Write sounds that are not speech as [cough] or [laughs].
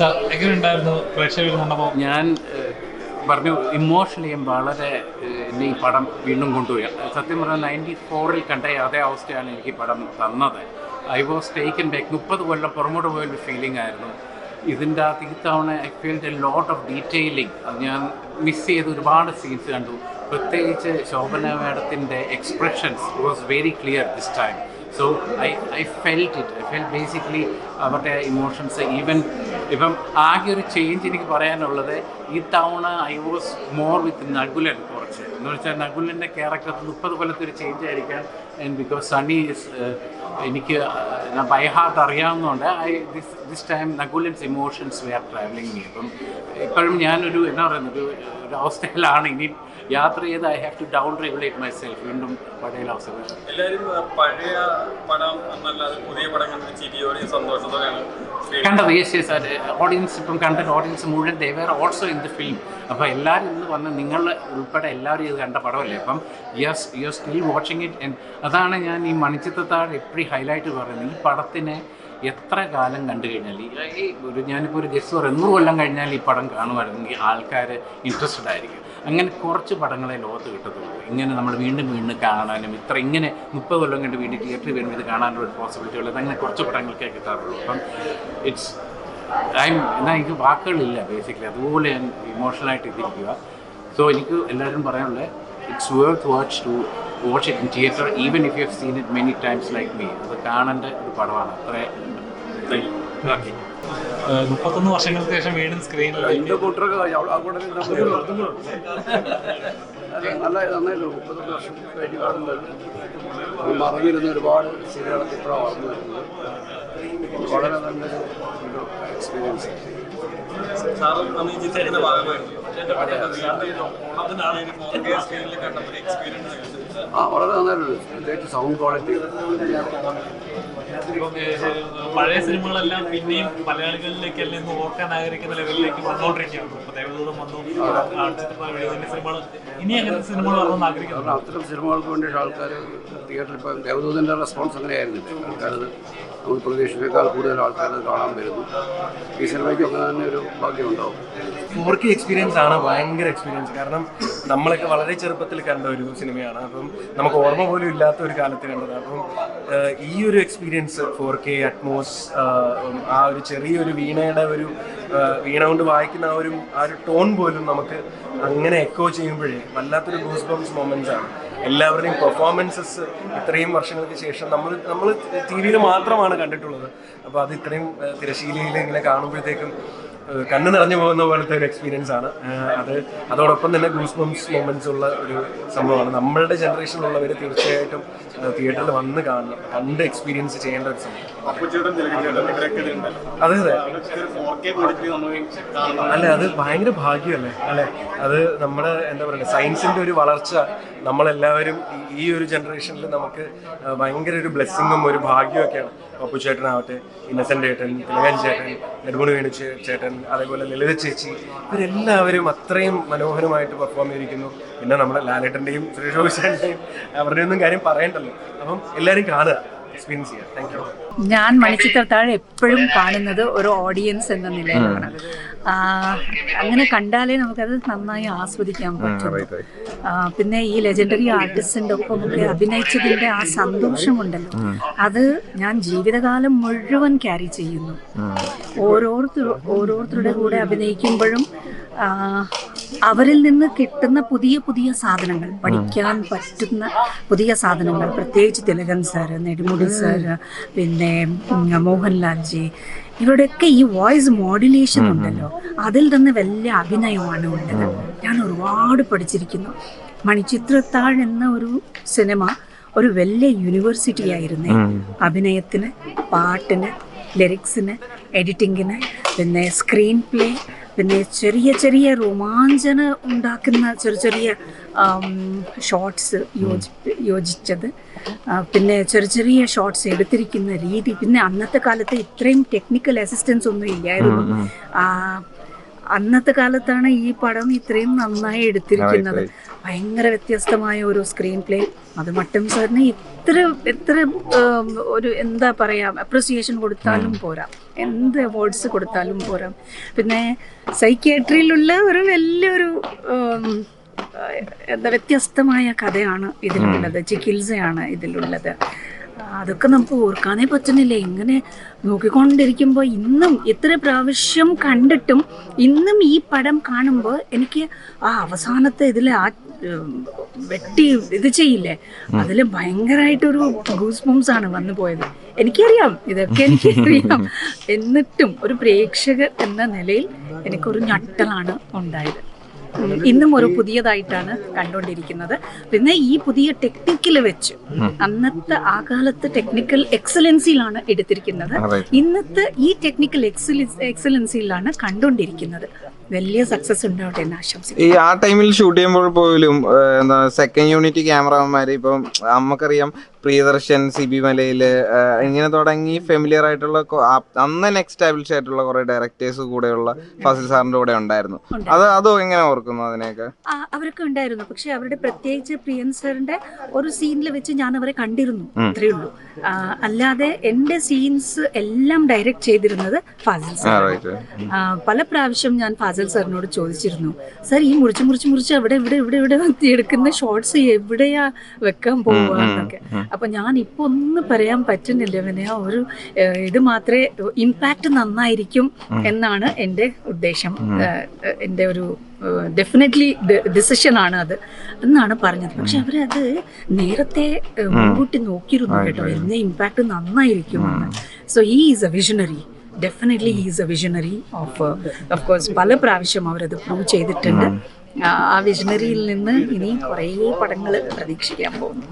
കണ്ടപ്പോൾ? ഞാൻ പറഞ്ഞു ഇമോഷണലി വളരെ എന്നെ ഈ പടം വീണ്ടും കൊണ്ടുപോയി സത്യം പറഞ്ഞാൽ നയന്റി ഫോറിൽ കണ്ട അതേ അവസ്ഥയാണ് എനിക്ക് പടം തന്നത്. ഐ വാസ് ടേക്കൻ ബാക്ക് മുപ്പത് കൊല്ലം പുറമോട്ട് പോയൊരു ഫീലിംഗ് ആയിരുന്നു. ഇതിന്റെ അകത്ത് ഇത്തവണ I felt a lot of detailing ഞാൻ മിസ് ചെയ്ത് ഒരുപാട് സീൻസ് കണ്ടു. പ്രത്യേകിച്ച് ശോഭന മാഡത്തിന്റെ expressions was very clear this time so I I felt it I felt basically അവരുടെ ഇമോഷൻസ് ഈവൻ ഇപ്പം ആകെ ഒരു ചേഞ്ച് എനിക്ക് പറയാനുള്ളത് ഈ തവണ I was more with Nakulan കുറച്ച്. എന്ന് വെച്ചാൽ നകുലന്റെ ക്യാരക്ടർ മുപ്പത് കൊല്ലത്തെ ഒരു ചേഞ്ച് ആയിരിക്കാം. ആൻഡ് ബിക്കോസ് സണ്ണി ഇസ് എനിക്ക് by heart അറിയാവുന്നതുകൊണ്ട് I this this time Nakulan's emotions were travelling me അപ്പം ഇപ്പോഴും ഞാനൊരു എന്താ പറയുന്നത് ഒരു ഒരു അവസ്ഥയിലാണ്. ഇനി യാത്ര ചെയ്ത് I have to down regulate myself വീണ്ടും പഴയ അവസ്ഥ. എല്ലാവരും പഴയ പടം എന്നല്ലാതെ പുതിയ പടം ചിരിയോടെയും സന്തോഷത്തോടെയാണ് കണ്ടത്. യെസ് യെസ് ഓഡിയൻസ് ഇപ്പം കണ്ടത് ഓഡിയൻസ് മുഴുവൻ. They were also in the film അപ്പോൾ എല്ലാവരും ഇന്ന് വന്ന് നിങ്ങൾ ഉൾപ്പെടെ എല്ലാവരും ഇത് കണ്ട പടമല്ലേ? അപ്പം yes you are still watching it അതാണ് ഞാൻ ഈ മണിച്ചിത്രത്താഴ് എപ്പോഴും ഹൈലൈറ്റ് പറയുന്നത് ഈ പടത്തിനെ എത്ര കാലം കണ്ടു കഴിഞ്ഞാൽ ഈ ഒരു ഞാനിപ്പോൾ ഒരു ജസ്റ്റ് ഒരു എണ്ണൂറ് കൊല്ലം കഴിഞ്ഞാൽ ഈ പടം കാണുമായിരുന്നെങ്കിൽ ആൾക്കാർ ഇൻട്രസ്റ്റഡ് ആയിരിക്കും. അങ്ങനെ കുറച്ച് പടങ്ങളെ ലോകത്ത് കിട്ടത്തുള്ളൂ. ഇങ്ങനെ നമ്മൾ വീണ്ടും വീണ്ടും കാണാനും ഇത്ര ഇങ്ങനെ മുപ്പത് കൊല്ലം കണ്ട് വീണ്ടും തിയേറ്ററിൽ വരുമ്പോൾ ഇത് കാണാനുള്ള ഒരു പോസിബിലിറ്റി ഉള്ളത് അങ്ങനെ കുറച്ച് പടങ്ങൾക്കേ കിട്ടാറുള്ളൂ. അപ്പം ഇറ്റ്സ് എന്നാൽ എനിക്ക് വാക്കുകളില്ല ബേസിക്കലി അതുപോലെ ഞാൻ ഇമോഷണലായിട്ട് ഇതിരിക്കുക സോ എനിക്ക് എല്ലാവരും പറയാനുള്ളത് it's worth watch to watch it in theatre even if you have seen it many times like me അത് കാണേണ്ട ഒരു പടമാണ്. അത്ര മുപ്പത്തൊന്ന് വർഷങ്ങൾക്ക് ശേഷം വീണ്ടും സ്ക്രീനിൽ എന്റെ അല്ല നല്ല നന്നായിട്ട് മുപ്പത്തൊന്ന് വർഷം കഴിഞ്ഞ് കാണുമ്പോൾ മറന്നിരുന്ന ഒരുപാട് സിനിമകളൊക്കെ ഇപ്പോഴാണ് വളർന്നു വരുന്നത്. വളരെ നല്ലൊരു ഒരു എക്സ്പീരിയൻസ് ഭാഗമായിരുന്നു. അതിനാണ് ഫോർ കെ സ്ക്രീനിൽ കണ്ടപ്പോൾ എക്സ്പീരിയൻസ് ആ വളരെ നന്നായിട്ടുണ്ട്. പ്രത്യേകിച്ച് സൗണ്ട് ക്വാളിറ്റി പഴയ സിനിമകളെല്ലാം പിന്നെയും മലയാളികളിലേക്ക് അല്ലെ ഇന്ന് ഓർക്കാൻ ആഗ്രഹിക്കുന്ന ലെവലിലേക്ക് വന്നുകൊണ്ടിരിക്കുകയാണ്. ഇപ്പൊ ദേവദൂതം വന്നു സിനിമകൾ ഇനി അങ്ങനത്തെ സിനിമകൾ വരണമെന്ന് ആഗ്രഹിക്കുന്നു. അത്തരം സിനിമകൾക്ക് വേണ്ടി ആൾക്കാർ തിയേറ്ററിൽ ഇപ്പം ദേവദൂതന്റെ റെസ്പോൺസ് അങ്ങനെയായിരുന്നില്ല ആൾക്കാരത് നമ്മൾ പ്രതീക്ഷിച്ചേക്കാൾ കൂടുതൽ ആൾക്കാർ കാണാൻ വരുന്നു. ഈ സിനിമയ്ക്ക് അങ്ങനെ തന്നെ ഒരു ഭാഗ്യമുണ്ടാവും. ഫോർ കെ എക്സ്പീരിയൻസ് ആണ് ഭയങ്കര എക്സ്പീരിയൻസ് കാരണം നമ്മളൊക്കെ വളരെ ചെറുപ്പത്തിൽ കണ്ട ഒരു സിനിമയാണ്. അപ്പം നമുക്ക് ഓർമ്മ പോലും ഇല്ലാത്ത ഒരു കാലത്ത് കണ്ടത് അപ്പം ഈ ഒരു എക്സ്പീരിയൻസ് ഫോർ കെ അറ്റ്മോസ് ആ ഒരു ചെറിയൊരു വീണയുടെ ഒരു വീണ കൊണ്ട് വായിക്കുന്ന ആ ഒരു ആ ഒരു ടോൺ പോലും നമുക്ക് അങ്ങനെ എക്കോ ചെയ്യുമ്പോഴേ വല്ലാത്തൊരു ഗൂസ് ബംസ് മൊമെന്റ്സ് ആണ്. എല്ലാവരുടെയും പെർഫോമൻസസ് ഇത്രയും വർഷങ്ങൾക്ക് ശേഷം നമ്മൾ നമ്മൾ ടി വിയിൽ മാത്രമാണ് കണ്ടിട്ടുള്ളത്. അപ്പോൾ അത് ഇത്രയും തിരശീലയിൽ ഇങ്ങനെ കാണുമ്പോഴത്തേക്കും കണ്ണ് നിറഞ്ഞു പോകുന്ന പോലത്തെ ഒരു എക്സ്പീരിയൻസ് ആണ്. അത് അതോടൊപ്പം തന്നെ ഗൂസ് ബംസ് മൊമെന്റ്സ് ഉള്ള ഒരു സംഭവമാണ്. നമ്മളുടെ ജനറേഷനിലുള്ളവർ തീർച്ചയായിട്ടും തിയേറ്ററിൽ വന്ന് കാണണം. കണ്ട് എക്സ്പീരിയൻസ് ചെയ്യേണ്ട ഒരു സമയം അതെ അതെ. അല്ല അത് ഭയങ്കര ഭാഗ്യമല്ലേ? അല്ലെ? അത് നമ്മുടെ എന്താ പറയുക സയൻസിന്റെ ഒരു വളർച്ച നമ്മളെല്ലാവരും ഈ- ഒരു ജനറേഷനിൽ നമുക്ക് ഭയങ്കര ഒരു ബ്ലെസ്സിങ്ങും ഒരു ഭാഗ്യമൊക്കെയാണ് പപ്പു ചേട്ടനാവട്ടെ ഇന്നസെന്റ് ചേട്ടൻ തിലകൻ ചേട്ടൻ നെടുമുടി വേണു ചേട്ടൻ അതേപോലെ ലളിത ചേച്ചി ഇവരെല്ലാവരും അത്രയും മനോഹരമായിട്ട് പെർഫോം ചെയ്തിരിക്കുന്നു. പിന്നെ നമ്മുടെ ലാലേട്ടന്റെയും സുരേഷ് ചേട്ടന്റെയും അവരുടെ ഒന്നും കാര്യം പറയണ്ടല്ലോ. അപ്പം എല്ലാവരും കാണുക. എക്സ്പീരിയൻസ് ചെയ്യുക താങ്ക് യു ഞാൻ മണിച്ചിത്രത്താഴ് എപ്പോഴും കാണുന്നത് ഒരു ഓഡിയൻസ് എന്ന നിലയിലാണ്. അങ്ങനെ കണ്ടാലേ നമുക്കത് നന്നായി ആസ്വദിക്കാൻ പറ്റും പിന്നെ ഈ ലെജൻഡറി ആർട്ടിസ്റ്റിന്റെ ഒപ്പം ഒക്കെ അഭിനയിച്ചതിന്റെ ആ സന്തോഷമുണ്ടല്ലോ. അത് ഞാൻ ജീവിതകാലം മുഴുവൻ ക്യാരി ചെയ്യുന്നു. ഓരോരുത്തർ ഓരോരുത്തരുടെ കൂടെ അഭിനയിക്കുമ്പോഴും അവരിൽ നിന്ന് കിട്ടുന്ന പുതിയ പുതിയ സാധനങ്ങൾ പഠിക്കാൻ പറ്റുന്ന പുതിയ സാധനങ്ങൾ പ്രത്യേകിച്ച് തിലകൻ സാറ് നെടുമുടി സാറ് പിന്നെ മോഹൻലാൽജി ഇവരുടെയൊക്കെ ഈ വോയിസ് മോഡുലേഷൻ ഉണ്ടല്ലോ അതിൽ തന്നെ വലിയ അഭിനയമാണ് ഉള്ളത്. ഞാൻ ഒരുപാട് പഠിച്ചിരിക്കുന്നു. മണിച്ചിത്രത്താഴ് എന്ന ഒരു സിനിമ ഒരു വലിയ യൂണിവേഴ്സിറ്റി ആയിരുന്നേ. അഭിനയത്തിന് പാട്ടിന് ലിറിക്സിന് എഡിറ്റിങ്ങിന് പിന്നെ സ്ക്രീൻ പ്ലേ പിന്നെ ചെറിയ ചെറിയ രോമാഞ്ചന ഉണ്ടാക്കുന്ന ചെറിയ ചെറിയ ഷോർട്സ് യോജി യോജിച്ചത്. പിന്നെ ചെറിയ ചെറിയ ഷോർട്സ് എടുത്തിരിക്കുന്ന രീതി. പിന്നെ അന്നത്തെ കാലത്ത് ഇത്രയും ടെക്നിക്കൽ അസിസ്റ്റൻസ് ഒന്നും ഇല്ലായിരുന്നു. അന്നത്തെ കാലത്താണ് ഈ പടം ഇത്രയും നന്നായി എടുത്തിരിക്കുന്നത്. ഭയങ്കര വ്യത്യസ്തമായ ഒരു സ്ക്രീൻ പ്ലേ അത് മട്ടം സാറിന് ഇത്ര എത്ര ഒരു എന്താ പറയാ അപ്രിസിയേഷൻ കൊടുത്താലും പോരാ. എന്ത് അവാർഡ്സ് കൊടുത്താലും പോരാ. പിന്നെ സൈക്യാട്രിയിലുള്ള ഒരു വലിയൊരു എന്താ വ്യത്യസ്തമായ കഥയാണ് ഇതിലുള്ളത്. ചികിത്സയാണ് ഇതിലുള്ളത്. അതൊക്കെ നമുക്ക് ഓർക്കാനേ പറ്റുന്നില്ല. ഇങ്ങനെ നോക്കിക്കൊണ്ടിരിക്കുമ്പോൾ ഇന്നും എത്ര പ്രാവശ്യം കണ്ടിട്ടും ഇന്നും ഈ പടം കാണുമ്പോൾ എനിക്ക് ആ അവസാനത്തെ ഇതിൽ ആ വെട്ടി ഇത് ചെയ്യില്ലേ? അതിൽ ഭയങ്കരമായിട്ടൊരു ഗൂസ് ബംസ് ആണ് വന്നു പോയത്. എനിക്കറിയാം ഇതൊക്കെ എനിക്കറിയാം. [laughs] എന്നിട്ടും ഒരു പ്രേക്ഷകർ എന്ന നിലയിൽ എനിക്കൊരു ഞട്ടലാണ് ഉണ്ടായത്. ഇന്നും ഒരു പുതിയതായിട്ടാണ് കണ്ടുകൊണ്ടിരിക്കുന്നത്. പിന്നെ ഈ പുതിയ ടെക്നിക്കിൽ വെച്ച് അന്നത്തെ ആ കാലത്ത് ടെക്നിക്കൽ എക്സലൻസിയിലാണ് എടുത്തിരിക്കുന്നത്. ഇന്നത്തെ ഈ ടെക്നിക്കൽ എക്സലൻസിയിലാണ് കണ്ടുകൊണ്ടിരിക്കുന്നത്. വലിയ സക്സസ് ഉണ്ടാവട്ടെ എന്ന് ആശംസിക്കുന്നു. ഈ ആ ടൈമിൽ ഷൂട്ട് ചെയ്യുമ്പോൾ പോലും എന്താ സെക്കൻഡ് യൂണിറ്റ് ക്യാമറമാര് ഇപ്പം നമുക്കറിയാം പ്രിയദർശൻ സി ബി മലയിൽ ഇങ്ങനെ തുടങ്ങി ഫെമിലിയർ ആയിട്ടുള്ള അന്ന് നെക്സ്റ്റ് എസ്റ്റാബ്ലിഷ് ആയിട്ടുള്ള കുറെ ഡയറക്ടേഴ്സ് കൂടെയുള്ള ഫസിൽ സാറിന്റെ കൂടെ ഉണ്ടായിരുന്നു. അത് അതോ എങ്ങനെ ഓർക്കുന്നു അതിനെയൊക്കെ? അവരൊക്കെ ഉണ്ടായിരുന്നു. പക്ഷെ അവരുടെ പ്രത്യേകിച്ച് പ്രിയൻ സാറിന്റെ ഒരു സീനിൽ വെച്ച് ഞാൻ അവരെ കണ്ടിരുന്നു. അത്രേ ഉള്ളൂ. അല്ലാതെ എന്റെ സീൻസ് എല്ലാം ഡയറക്റ്റ് ചെയ്തിരുന്നത് ഫാസിൽ സാർ പല പ്രാവശ്യം ഞാൻ ഫാസിൽ സാറിനോട് ചോദിച്ചിരുന്നു സാർ ഈ മുറിച്ച് മുറിച്ച് മുറിച്ച് അവിടെ ഇവിടെ ഇവിടെ ഇവിടെ എടുക്കുന്ന ഷോർട്സ് എവിടെയാ വെക്കാൻ പോവുക? എന്നൊക്കെ. അപ്പൊ ഞാൻ ഇപ്പൊ ഒന്നും പറയാൻ പറ്റുന്നില്ല പിന്നെ ഒരു ഇത് മാത്രമേ ഇമ്പാക്ട് നന്നായിരിക്കും എന്നാണ് എന്റെ ഉദ്ദേശം. എന്റെ എന്റെ ഒരു ഡെഫിനറ്റ്ലി ഡിസിഷൻ ആണ് അത് എന്നാണ് പറഞ്ഞത്. പക്ഷെ അവരത് നേരത്തെ മുൻകൂട്ടി നോക്കിയിരുന്നു കേട്ടോ. എന്ന ഇമ്പാക്ട് നന്നായിരിക്കും എന്ന്. സോ ഈ is a visionary definitely is a visionary of of course പല പ്രാവശ്യം അവരത് പ്രൂവ് ചെയ്തിട്ടുണ്ട്. ആ വിഷണറിയിൽ നിന്ന് ഇനി കുറേ പടങ്ങൾ പ്രതീക്ഷിക്കാൻ പോകുന്നു.